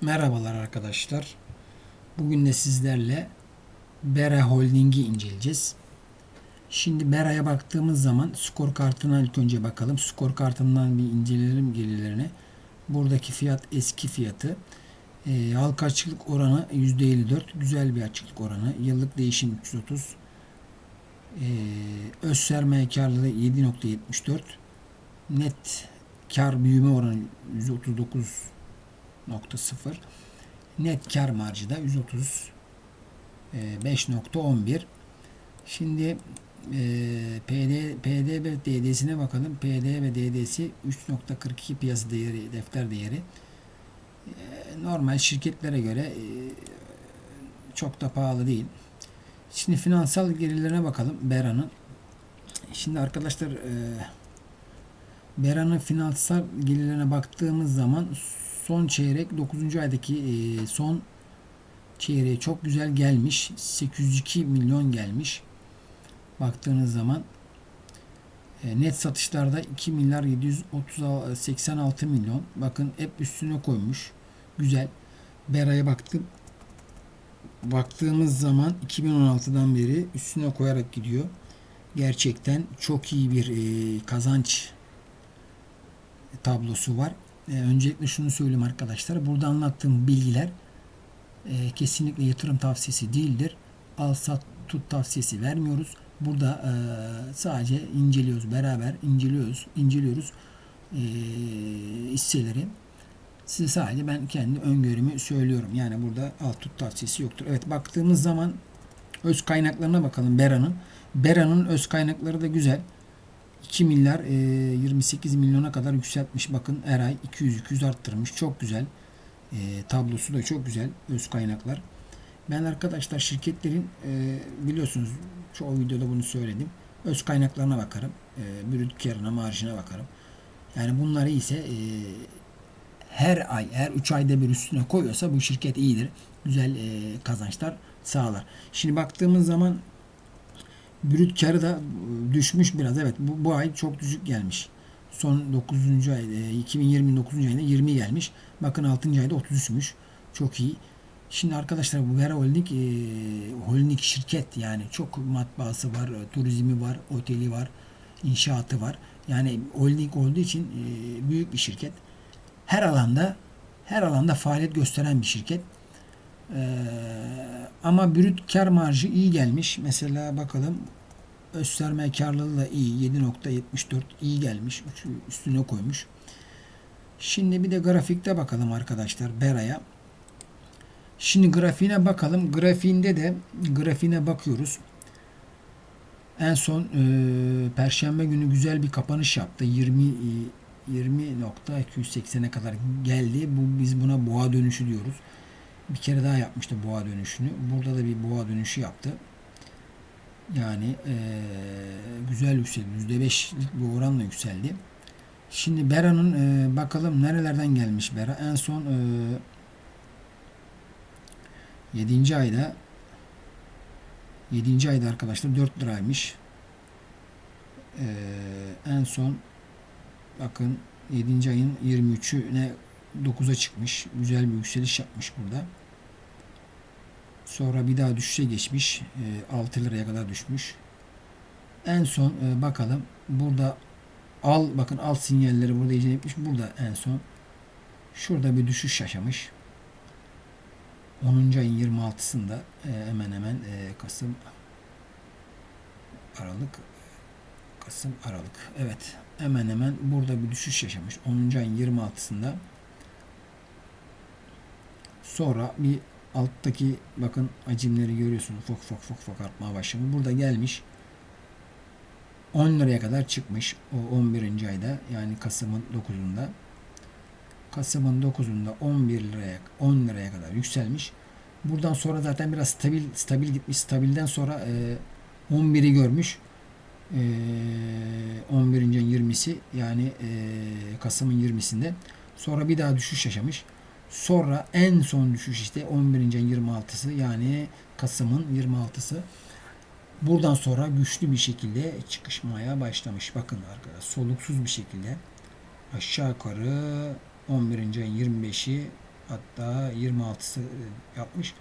Merhabalar arkadaşlar. Bugün de sizlerle Bera Holding'i inceleyeceğiz. Şimdi Bera'ya baktığımız zaman skor kartına ilk önce bakalım. Skor kartından bir inceleyelim gelirlerini. Buradaki fiyat eski fiyatı. E, halka açıklık oranı %54. Güzel bir açıklık oranı. Yıllık değişim 330. E, öz sermaye karlılığı 7.74. Net kar büyüme oranı 139 0.0 net kar marjı da 130 e, 5.11 şimdi e, PD, PD ve DD'sine bakalım. PD ve DD'si 3.42 piyasa değeri, defter değeri. E, normal şirketlere göre e, çok da pahalı değil. Şimdi finansal gelirlerine bakalım Bera'nın. Şimdi arkadaşlar e, Bera'nın finansal gelirlerine baktığımız zaman son çeyrek 9. aydaki e, son çeyreğe çok güzel gelmiş. 802 milyon gelmiş. Baktığınız zaman e, net satışlarda 2 milyar 786 milyon. Bakın hep üstüne koymuş. Güzel. Bera'ya baktım. Baktığımız zaman 2016'dan beri üstüne koyarak gidiyor. Gerçekten çok iyi bir e, kazanç tablosu var. E, öncelikle şunu söyleyeyim arkadaşlar. Burada anlattığım bilgiler e, kesinlikle yatırım tavsiyesi değildir. Al sat tut tavsiyesi vermiyoruz. Burada e, sadece inceliyoruz. Beraber inceliyoruz. inceliyoruz hisseleri. Size sadece ben kendi öngörümü söylüyorum. Yani burada al tut tavsiyesi yoktur. Evet baktığımız zaman öz kaynaklarına bakalım Bera'nın. Bera'nın öz kaynakları da güzel. 2 milyar e, 28 milyona kadar yükseltmiş. Bakın her ay 200-200 arttırmış. Çok güzel. E, tablosu da çok güzel. Öz kaynaklar. Ben arkadaşlar şirketlerin e, biliyorsunuz çoğu videoda bunu söyledim. Öz kaynaklarına bakarım. E, brüt karına, marjına bakarım. Yani bunları ise e, her ay, her 3 ayda bir üstüne koyuyorsa bu şirket iyidir. Güzel e, kazançlar sağlar. Şimdi baktığımız zaman Brüt karı da düşmüş biraz. Evet bu, bu ay çok düşük gelmiş. Son 9. ay 2020 9. ayında 20 gelmiş. Bakın 6. ayda 33'müş. Çok iyi. Şimdi arkadaşlar bu Vera Holding e, holding şirket yani çok matbaası var, turizmi var, oteli var, inşaatı var. Yani holding olduğu için e, büyük bir şirket. Her alanda her alanda faaliyet gösteren bir şirket. Ee, ama brüt kar marjı iyi gelmiş. Mesela bakalım öz sermaye karlılığı da iyi. 7.74 iyi gelmiş. Üstüne koymuş. Şimdi bir de grafikte bakalım arkadaşlar Bera'ya. Şimdi grafiğine bakalım. Grafiğinde de grafiğine bakıyoruz. En son e, Perşembe günü güzel bir kapanış yaptı. 20 20.280'e kadar geldi. Bu biz buna boğa dönüşü diyoruz bir kere daha yapmıştı boğa dönüşünü. Burada da bir boğa dönüşü yaptı. Yani e, güzel yükseldi. %5'lik bir oranla yükseldi. Şimdi Bera'nın e, bakalım nerelerden gelmiş Bera. En son e, 7. ayda 7. ayda arkadaşlar 4 liraymış. E, en son bakın 7. ayın 23'üne 9'a çıkmış. Güzel bir yükseliş yapmış burada. Sonra bir daha düşüşe geçmiş. 6 liraya kadar düşmüş. En son e, bakalım. Burada al bakın al sinyalleri burada iyice etmiş. Burada en son şurada bir düşüş yaşamış. 10. ayın 26'sında e, hemen hemen e, Kasım Aralık Kasım Aralık. Evet. Hemen hemen burada bir düşüş yaşamış. 10. ayın 26'sında Sonra bir alttaki bakın hacimleri görüyorsunuz. Fok fok fok fok artmaya başladı. Burada gelmiş 10 liraya kadar çıkmış o 11. ayda yani Kasım'ın 9'unda. Kasım'ın 9'unda 11 liraya 10 liraya kadar yükselmiş. Buradan sonra zaten biraz stabil stabil gitmiş. Stabilden sonra e, 11'i görmüş. E, 11. 20'si yani e, Kasım'ın 20'sinde. Sonra bir daha düşüş yaşamış. Sonra en son düşüş işte 11. 26'sı yani Kasım'ın 26'sı. Buradan sonra güçlü bir şekilde çıkışmaya başlamış. Bakın arkadaşlar soluksuz bir şekilde aşağı yukarı 11. ayın 25'i hatta 26'sı yapmış.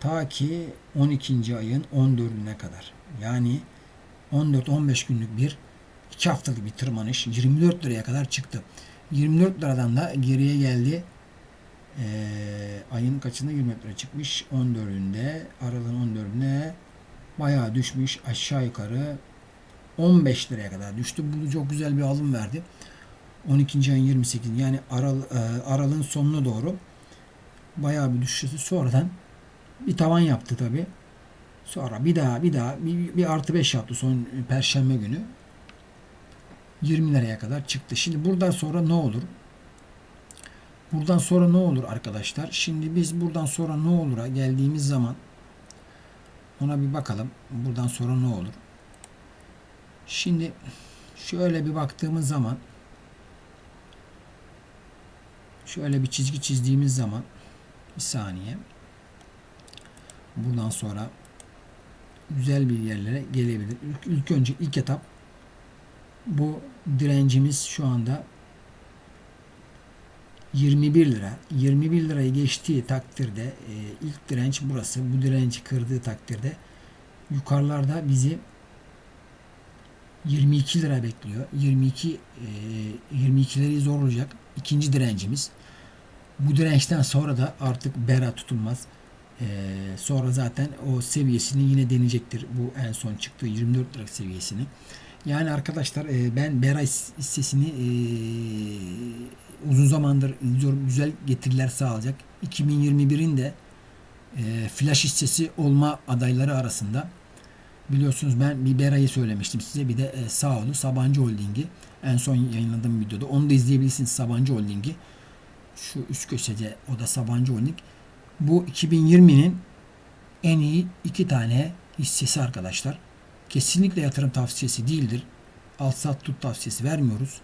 Ta ki 12. ayın 14'üne kadar. Yani 14-15 günlük bir 2 haftalık bir tırmanış 24 liraya kadar çıktı. 24 liradan da geriye geldi. Ee, ayın kaçında 24 lira çıkmış? 14'ünde, Aralık'ın 14'üne bayağı düşmüş. Aşağı yukarı 15 liraya kadar düştü. Bu çok güzel bir alım verdi. 12. ayın 28 yani Aral, e, Aralık'ın sonuna doğru bayağı bir düşüşü sonradan bir tavan yaptı tabi. Sonra bir daha bir daha bir, bir artı 5 yaptı son perşembe günü. 20 liraya kadar çıktı. Şimdi buradan sonra ne olur? Buradan sonra ne olur arkadaşlar? Şimdi biz buradan sonra ne olur'a geldiğimiz zaman ona bir bakalım. Buradan sonra ne olur? Şimdi şöyle bir baktığımız zaman şöyle bir çizgi çizdiğimiz zaman bir saniye buradan sonra güzel bir yerlere gelebilir. İlk, ilk önce ilk etap bu direncimiz şu anda 21 lira. 21 lirayı geçtiği takdirde e, ilk direnç burası. Bu direnci kırdığı takdirde yukarılarda bizi 22 lira bekliyor. 22 e, 22'leri zor olacak. İkinci direncimiz. Bu dirençten sonra da artık bera tutulmaz. E, sonra zaten o seviyesini yine deneyecektir. Bu en son çıktığı 24 lira seviyesini. Yani arkadaşlar e, ben bera hissesini e, uzun zamandır izliyorum. Güzel getiriler sağlayacak. 2021'in de e, flash hissesi olma adayları arasında. Biliyorsunuz ben bir Bera'yı söylemiştim size. Bir de e, Sağol'u Sabancı Holding'i. En son yayınladığım videoda. Onu da izleyebilirsiniz Sabancı Holding'i. Şu üst köşede o da Sabancı Holding. Bu 2020'nin en iyi iki tane hissesi arkadaşlar. Kesinlikle yatırım tavsiyesi değildir. Al sat tut tavsiyesi vermiyoruz.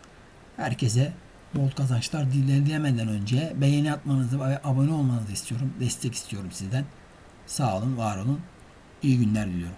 Herkese bol kazançlar dileyemeden önce beğeni atmanızı ve abone olmanızı istiyorum. Destek istiyorum sizden. Sağ olun, var olun. İyi günler diliyorum.